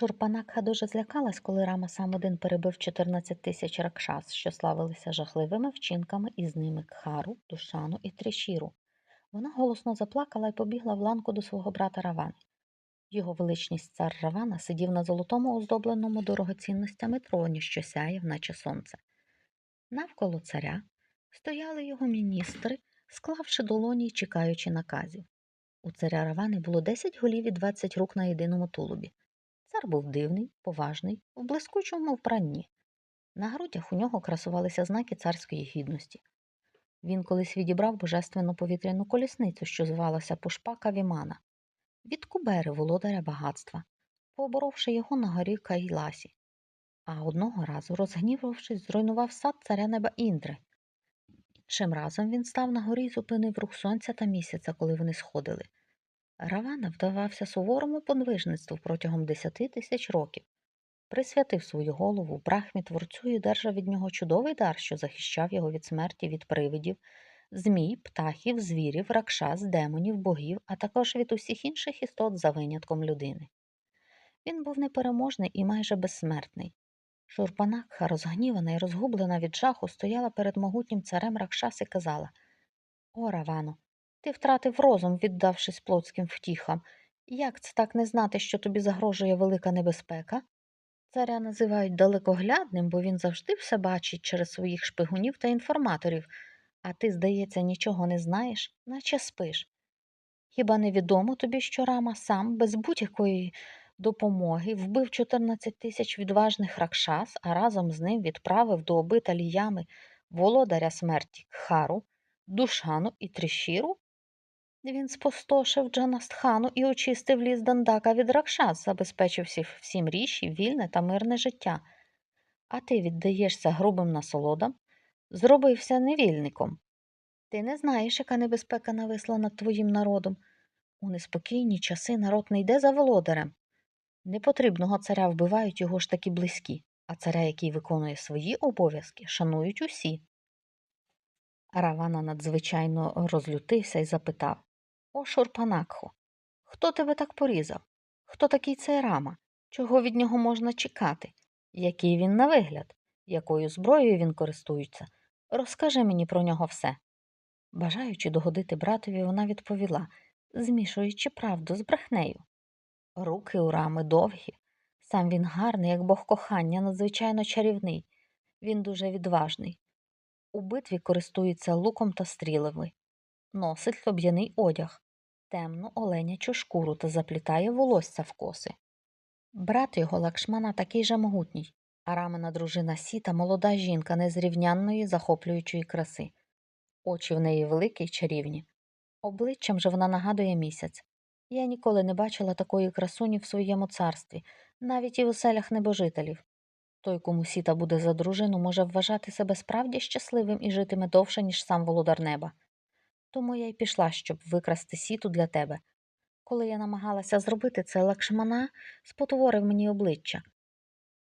Шурпанакха дуже злякалась, коли Рама сам один перебив 14 тисяч ракшас, що славилися жахливими вчинками, і з ними Кхару, Душану і Трішіру. Вона голосно заплакала і побігла в ланку до свого брата Равани. Його величність цар Равана сидів на золотому оздобленому дорогоцінностями троні, що сяяв, наче сонце. Навколо царя стояли його міністри, склавши долоні й чекаючи наказів. У царя Равани було 10 голів і 20 рук на єдиному тулубі. Цар був дивний, поважний, в блискучому вбранні. На грудях у нього красувалися знаки царської гідності. Він колись відібрав божественну повітряну колісницю, що звалася Пушпака Вімана, від Кубери, володаря багатства, поборовши його на горі Кайласі. А одного разу, розгнівавшись, зруйнував сад царя неба Індри. Іншим разом він став на горі і зупинив рух сонця та місяця, коли вони сходили. Равана вдавався суворому подвижництву протягом десяти тисяч років, присвятив свою голову брахмі творцю і держав від нього чудовий дар, що захищав його від смерті від привидів, змій, птахів, звірів, ракшас, демонів, богів, а також від усіх інших істот за винятком людини. Він був непереможний і майже безсмертний. Шурпанакха, розгнівана і розгублена від жаху, стояла перед могутнім царем Ракшас і казала О, Равано, ти втратив розум, віддавшись плотським втіхам. Як це так не знати, що тобі загрожує велика небезпека? Царя називають далекоглядним, бо він завжди все бачить через своїх шпигунів та інформаторів, а ти, здається, нічого не знаєш, наче спиш. Хіба не відомо тобі, що Рама сам без будь-якої допомоги вбив 14 тисяч відважних ракшас, а разом з ним відправив до обиталі ями володаря смерті Кхару, Душану і Трішіру? Він спустошив Джанастхану і очистив ліс Дандака від ракшас, забезпечив всім ріші, вільне та мирне життя. А ти віддаєшся грубим насолодам, зробився невільником. Ти не знаєш, яка небезпека нависла над твоїм народом. У неспокійні часи народ не йде за володарем. Непотрібного царя вбивають його ж таки близькі, а царя, який виконує свої обов'язки, шанують усі. Равана надзвичайно розлютився і запитав О, Шурпанакхо, хто тебе так порізав? Хто такий цей рама? Чого від нього можна чекати? Який він на вигляд? Якою зброєю він користується? Розкажи мені про нього все. Бажаючи догодити братові, вона відповіла, змішуючи правду з брехнею. Руки у рами довгі. Сам він гарний, як бог кохання, надзвичайно чарівний. Він дуже відважний. У битві користується луком та стрілами, носить лоб'яний одяг, темну оленячу шкуру та заплітає волосся в коси. Брат його Лакшмана такий же могутній, а рамена дружина Сіта молода жінка незрівнянної захоплюючої краси. Очі в неї великі й чарівні. Обличчям же вона нагадує місяць. Я ніколи не бачила такої красуні в своєму царстві, навіть і в оселях небожителів. Той, кому сіта буде за дружину, може вважати себе справді щасливим і житиме довше, ніж сам володар неба. Тому я й пішла, щоб викрасти сіту для тебе. Коли я намагалася зробити це, лакшмана спотворив мені обличчя.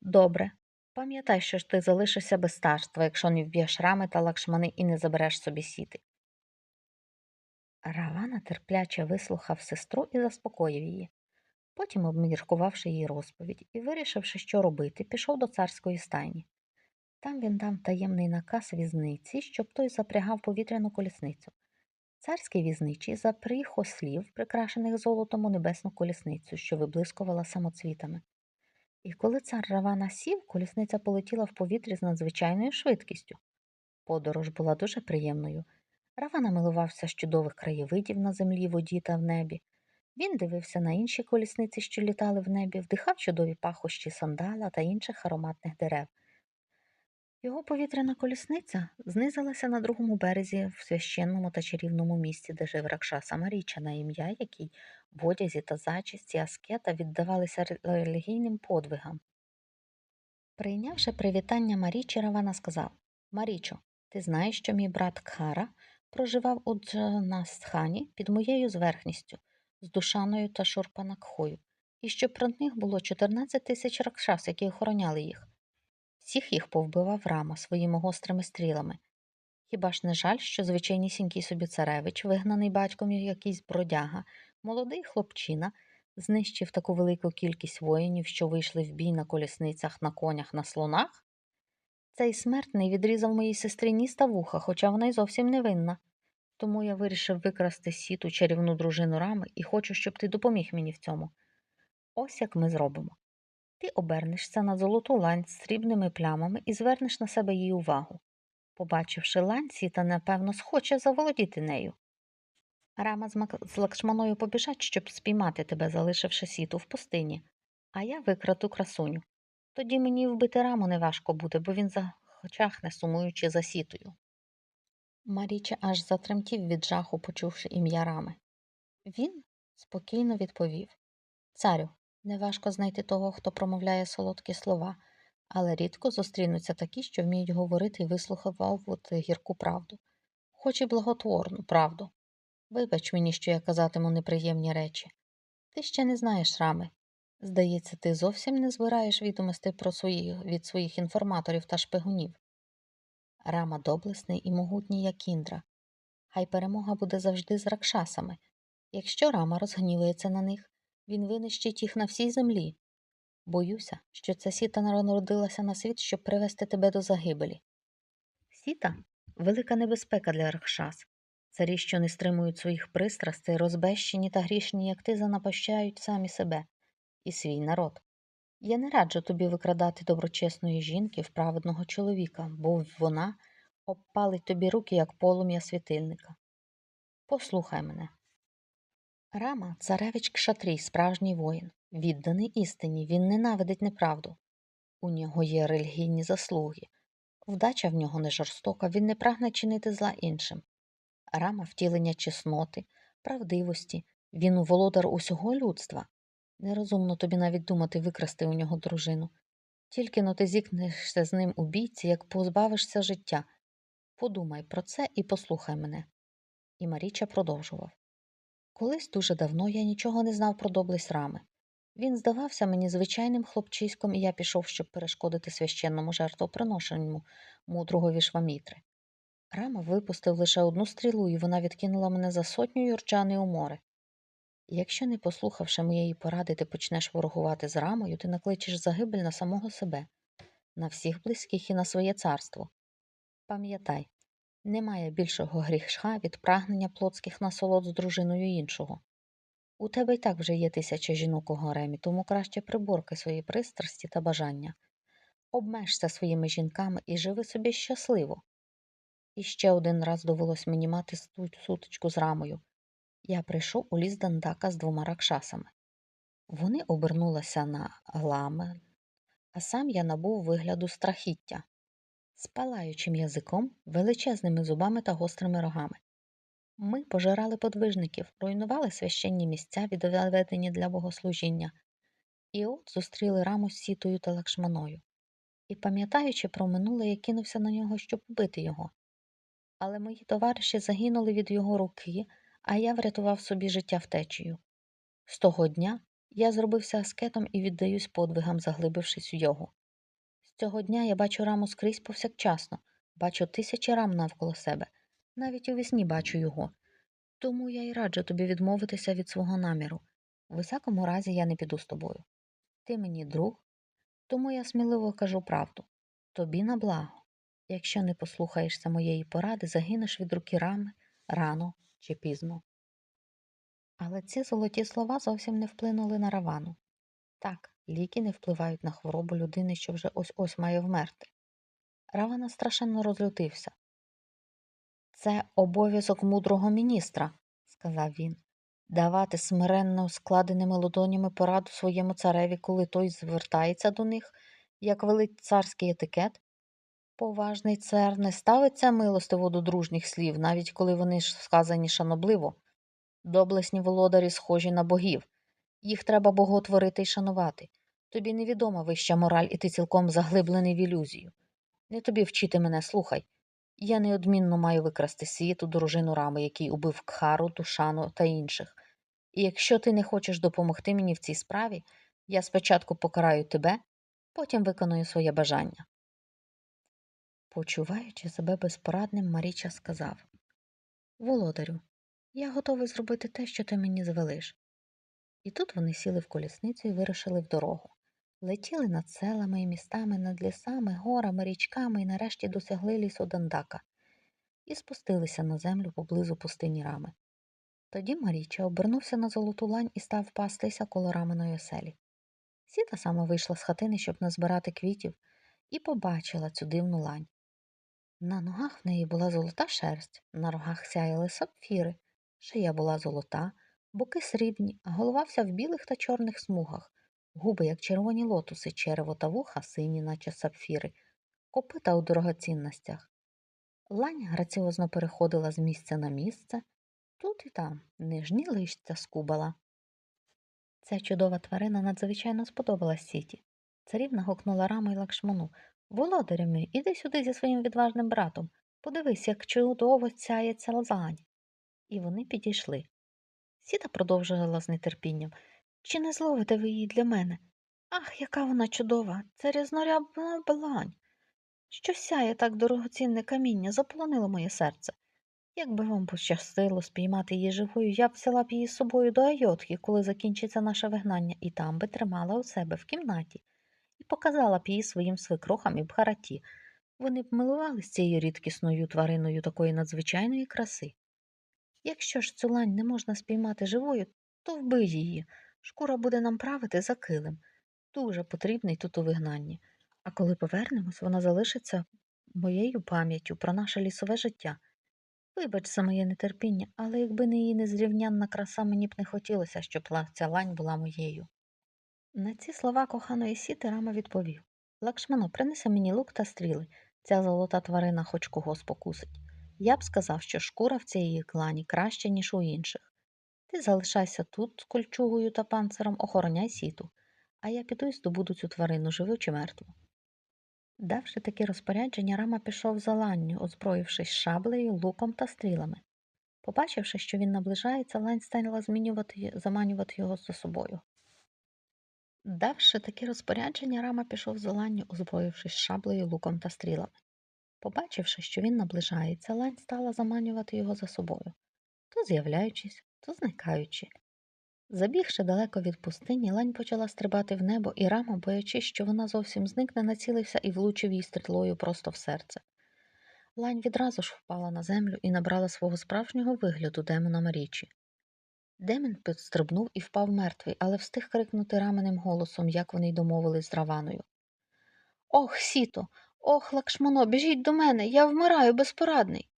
Добре, пам'ятай, що ж ти залишишся без старства, якщо не вб'єш рами та лакшмани і не забереш собі сіти. Равана терпляче вислухав сестру і заспокоїв її. Потім, обміркувавши її розповідь і вирішивши, що робити, пішов до царської стайні. Там він дав таємний наказ візниці, щоб той запрягав повітряну колісницю. Царський візничий запріг ослів, прикрашених золотом у небесну колісницю, що виблискувала самоцвітами. І коли цар Равана сів, колісниця полетіла в повітрі з надзвичайною швидкістю. Подорож була дуже приємною. Равана милувався з чудових краєвидів на землі, воді та в небі. Він дивився на інші колісниці, що літали в небі, вдихав чудові пахощі сандала та інших ароматних дерев. Його повітряна колісниця знизилася на другому березі в священному та чарівному місці, де жив Ракшаса Маріча, на ім'я який в одязі та зачисті аскета віддавалися релігійним подвигам. Прийнявши привітання Марічі, Равана сказав Марічо, ти знаєш, що мій брат Кхара проживав у Джанастхані під моєю зверхністю, з Душаною та Шурпанакхою, і що про них було 14 тисяч ракшас, які охороняли їх. Всіх їх повбивав рама своїми гострими стрілами. Хіба ж не жаль, що звичайнісінький собі царевич, вигнаний батьком якийсь бродяга, молодий хлопчина, знищив таку велику кількість воїнів, що вийшли в бій на колісницях, на конях, на слонах? Цей смертний відрізав моїй сестрі ніс вуха, хоча вона й зовсім не винна. Тому я вирішив викрасти сіту чарівну дружину рами і хочу, щоб ти допоміг мені в цьому. Ось як ми зробимо. Ти обернешся на золоту лань з срібними плямами і звернеш на себе її увагу. Побачивши лань, сіта, напевно, схоче заволодіти нею. Рама з, Мак... з Лакшманою побіжать, щоб спіймати тебе, залишивши сіту в пустині, а я викрату красуню. Тоді мені вбити раму неважко буде, бо він захочахне, сумуючи за сітою. Маріча аж затремтів від жаху, почувши ім'я рами. Він спокійно відповів Царю, неважко знайти того, хто промовляє солодкі слова, але рідко зустрінуться такі, що вміють говорити і вислуховувати гірку правду, хоч і благотворну правду. Вибач мені, що я казатиму неприємні речі. Ти ще не знаєш рами. Здається, ти зовсім не збираєш відомостей про свої, від своїх інформаторів та шпигунів. Рама доблесний і могутній, як Індра. Хай перемога буде завжди з ракшасами. Якщо рама розгнівається на них, він винищить їх на всій землі. Боюся, що ця сіта народилася на світ, щоб привести тебе до загибелі. Сіта велика небезпека для ракшас. Царі, що не стримують своїх пристрастей, розбещені та грішні, як ти, занапащають самі себе і свій народ. Я не раджу тобі викрадати доброчесної жінки в праведного чоловіка, бо вона обпалить тобі руки, як полум'я світильника. Послухай мене. Рама царевич Кшатрій, справжній воїн, відданий істині, він ненавидить неправду. У нього є релігійні заслуги. Вдача в нього не жорстока, він не прагне чинити зла іншим. Рама втілення чесноти, правдивості, він володар усього людства. Нерозумно тобі навіть думати викрасти у нього дружину. Тільки но ти зікнешся з ним у бійці, як позбавишся життя. Подумай про це і послухай мене. І Маріча продовжував. Колись дуже давно я нічого не знав про доблесть рами. Він здавався мені звичайним хлопчиськом, і я пішов, щоб перешкодити священному жертвоприношенню мудрого вішвамітри. Рама випустив лише одну стрілу, і вона відкинула мене за сотню юрчани у море. Якщо, не послухавши моєї поради, ти почнеш ворогувати з рамою, ти накличеш загибель на самого себе, на всіх близьких і на своє царство. Пам'ятай, немає більшого гріха від прагнення плотських насолод з дружиною іншого. У тебе й так вже є тисяча жінок у гаремі, тому краще приборкай свої пристрасті та бажання. Обмежся своїми жінками і живи собі щасливо. І ще один раз довелось мені мати сутичку з рамою. Я прийшов у ліс Дандака з двома ракшасами. Вони обернулися на лами, а сам я набув вигляду страхіття, з палаючим язиком, величезними зубами та гострими рогами. Ми пожирали подвижників, руйнували священні місця, відведені для богослужіння, і от зустріли раму з сітою та лакшманою. І, пам'ятаючи про минуле, я кинувся на нього, щоб убити його. Але мої товариші загинули від його руки, а я врятував собі життя втечею. З того дня я зробився аскетом і віддаюсь подвигам, заглибившись у його. Цього дня я бачу раму скрізь повсякчасно, бачу тисячі рам навколо себе, навіть у вісні бачу його. Тому я й раджу тобі відмовитися від свого наміру. У всякому разі я не піду з тобою. Ти мені друг, тому я сміливо кажу правду тобі на благо. Якщо не послухаєшся моєї поради, загинеш від руки рами рано чи пізно. Але ці золоті слова зовсім не вплинули на равану. Так, ліки не впливають на хворобу людини, що вже ось ось має вмерти. Равана страшенно розлютився. Це обов'язок мудрого міністра, сказав він, давати смиренно складеними ладонями пораду своєму цареві, коли той звертається до них, як велить царський етикет. Поважний цар не ставиться милостиво до дружніх слів, навіть коли вони сказані шанобливо. Доблесні володарі схожі на богів. Їх треба боготворити й шанувати. Тобі невідома вища мораль, і ти цілком заглиблений в ілюзію. Не тобі вчити мене, слухай. Я неодмінно маю викрасти світу дружину рами, який убив Кхару, Тушану та інших. І якщо ти не хочеш допомогти мені в цій справі, я спочатку покараю тебе, потім виконую своє бажання. Почуваючи себе безпорадним, Маріча сказав Володарю, я готовий зробити те, що ти мені звелиш. І тут вони сіли в колісницю і вирушили в дорогу. Летіли над селами і містами, над лісами, горами, річками і нарешті досягли лісу Дандака і спустилися на землю поблизу пустині рами. Тоді Маріча обернувся на золоту лань і став пастися коло раменої оселі. Сіта сама вийшла з хатини, щоб назбирати квітів, і побачила цю дивну лань. На ногах в неї була золота шерсть, на рогах сяяли сапфіри, шия була золота, боки срібні, а голова вся в білих та чорних смугах, губи, як червоні лотуси, черево та вуха сині, наче сапфіри, копита у дорогоцінностях. Лань граціозно переходила з місця на місце, тут і там нижні листя скубала. Ця чудова тварина надзвичайно сподобалась сіті. Царівна гукнула раму й лакшману. Володарю мій, іди сюди зі своїм відважним братом. Подивись, як чудово сяється лазань. І вони підійшли. Сіта продовжувала з нетерпінням. Чи не зловите ви її для мене? Ах, яка вона чудова! Це різнорябна блань. Що сяє так дорогоцінне каміння, заполонило моє серце. Якби вам пощастило спіймати її живою, я б взяла б її з собою до Айотки, коли закінчиться наше вигнання, і там би тримала у себе в кімнаті, і показала б її своїм свекрухам і бхараті. Вони б милувались цією рідкісною твариною такої надзвичайної краси. Якщо ж цю лань не можна спіймати живою, то вбий її. Шкура буде нам правити за килим. Дуже потрібний тут у вигнанні. А коли повернемось, вона залишиться моєю пам'яттю про наше лісове життя. Вибач за моє нетерпіння, але якби не її незрівнянна краса, мені б не хотілося, щоб ця лань була моєю. На ці слова коханої сіти Рама відповів Лакшмано, принеси мені лук та стріли. Ця золота тварина хоч кого спокусить. Я б сказав, що шкура в цієї клані краща, ніж у інших. Ти залишайся тут з кольчугою та панциром, охороняй сіту, а я піду і здобуду цю тварину, живу чи мертву. Давши такі розпорядження, Рама пішов за ланню, озброївшись шаблею, луком та стрілами. Побачивши, що він наближається, лань стала змінювати, заманювати його за собою. Давши такі розпорядження, Рама пішов за ланню, озброївшись шаблею, луком та стрілами. Побачивши, що він наближається, лань стала заманювати його за собою, то з'являючись, то зникаючи. Забігши далеко від пустині, лань почала стрибати в небо, і Рама, боячись, що вона зовсім зникне, націлився і влучив їй стрілою просто в серце. Лань відразу ж впала на землю і набрала свого справжнього вигляду демона Марічі. Демон підстрибнув і впав мертвий, але встиг крикнути раменим голосом, як вони й домовились з Раваною. Ох, сіто, ох, лакшмано, біжіть до мене, я вмираю безпорадний.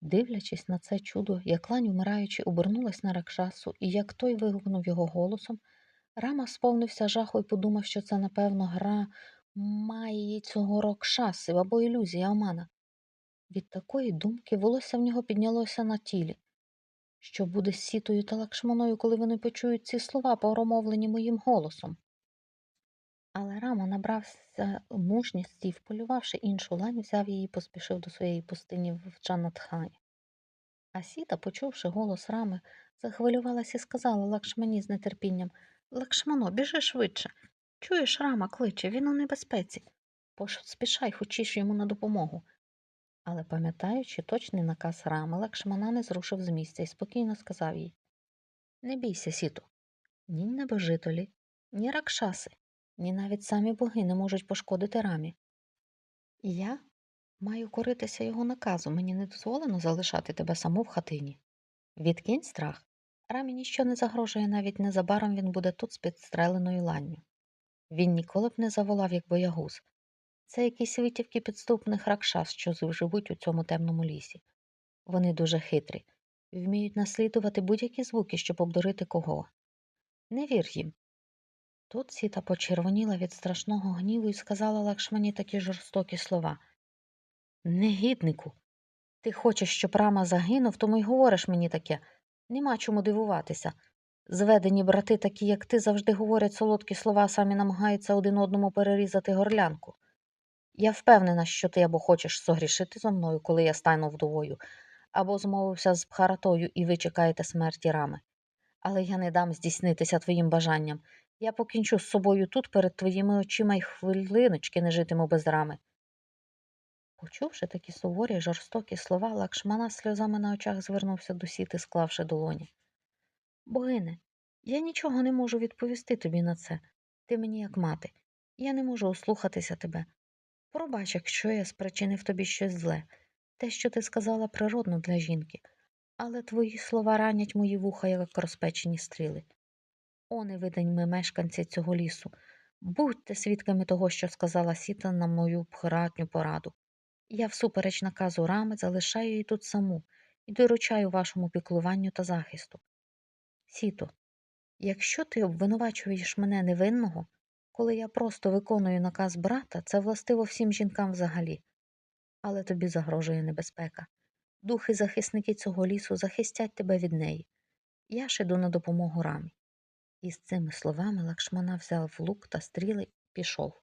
Дивлячись на це чудо, як лань, вмираючи, обернулась на Ракшасу, і як той вигукнув його голосом, Рама сповнився жаху і подумав, що це, напевно, гра має цього Рокшаси або ілюзія Омана. Від такої думки волосся в нього піднялося на тілі. Що буде з сітою та лакшманою, коли вони почують ці слова, промовлені моїм голосом? Але Рама набрався мужності і, вполювавши іншу лань, взяв її і поспішив до своєї пустині в Джанатхані. А сіта, почувши голос Рами, захвилювалась і сказала Лакшмані з нетерпінням Лакшмано, біжи швидше. Чуєш, Рама кличе, він у небезпеці. Поспішай, хочеш йому на допомогу. Але, пам'ятаючи точний наказ Рами, Лакшмана не зрушив з місця і спокійно сказав їй Не бійся, сіту. Ні небожителі, ні ракшаси, ні навіть самі боги не можуть пошкодити рамі. Я маю коритися його наказу, мені не дозволено залишати тебе саму в хатині. Відкинь страх. Рамі ніщо не загрожує, навіть незабаром він буде тут з підстреленою ланню. Він ніколи б не заволав, як боягуз. Це якісь витівки підступних ракшас, що живуть у цьому темному лісі. Вони дуже хитрі, вміють наслідувати будь-які звуки, щоб обдурити кого. Не вір їм. Тут сіта почервоніла від страшного гніву і сказала Лакшмані такі жорстокі слова. Негіднику, ти хочеш, щоб рама загинув, тому й говориш мені таке. Нема чому дивуватися. Зведені брати, такі, як ти, завжди говорять солодкі слова, самі намагаються один одному перерізати горлянку. Я впевнена, що ти або хочеш согрішити зо мною, коли я стану вдовою, або змовився з Бхаратою, і ви чекаєте смерті рами. Але я не дам здійснитися твоїм бажанням. Я покінчу з собою тут перед твоїми очима й хвилиночки не житиму без рами. Почувши такі суворі жорстокі слова, Лакшмана сльозами на очах звернувся до сіти, склавши долоні. Богине, Я нічого не можу відповісти тобі на це. Ти мені як мати. Я не можу ослухатися тебе. Пробач, якщо я спричинив тобі щось зле. Те, що ти сказала, природно для жінки, але твої слова ранять мої вуха, як розпечені стріли. О, невиданьми мешканці цього лісу, будьте свідками того, що сказала Сіта на мою бхратню пораду. Я, всупереч наказу рами, залишаю її тут саму і доручаю вашому піклуванню та захисту. Сіто, якщо ти обвинувачуєш мене невинного, коли я просто виконую наказ брата, це властиво всім жінкам взагалі. Але тобі загрожує небезпека. Духи захисники цього лісу захистять тебе від неї. Я ж іду на допомогу рамі. І з цими словами Лакшмана взяв лук та стріли і пішов.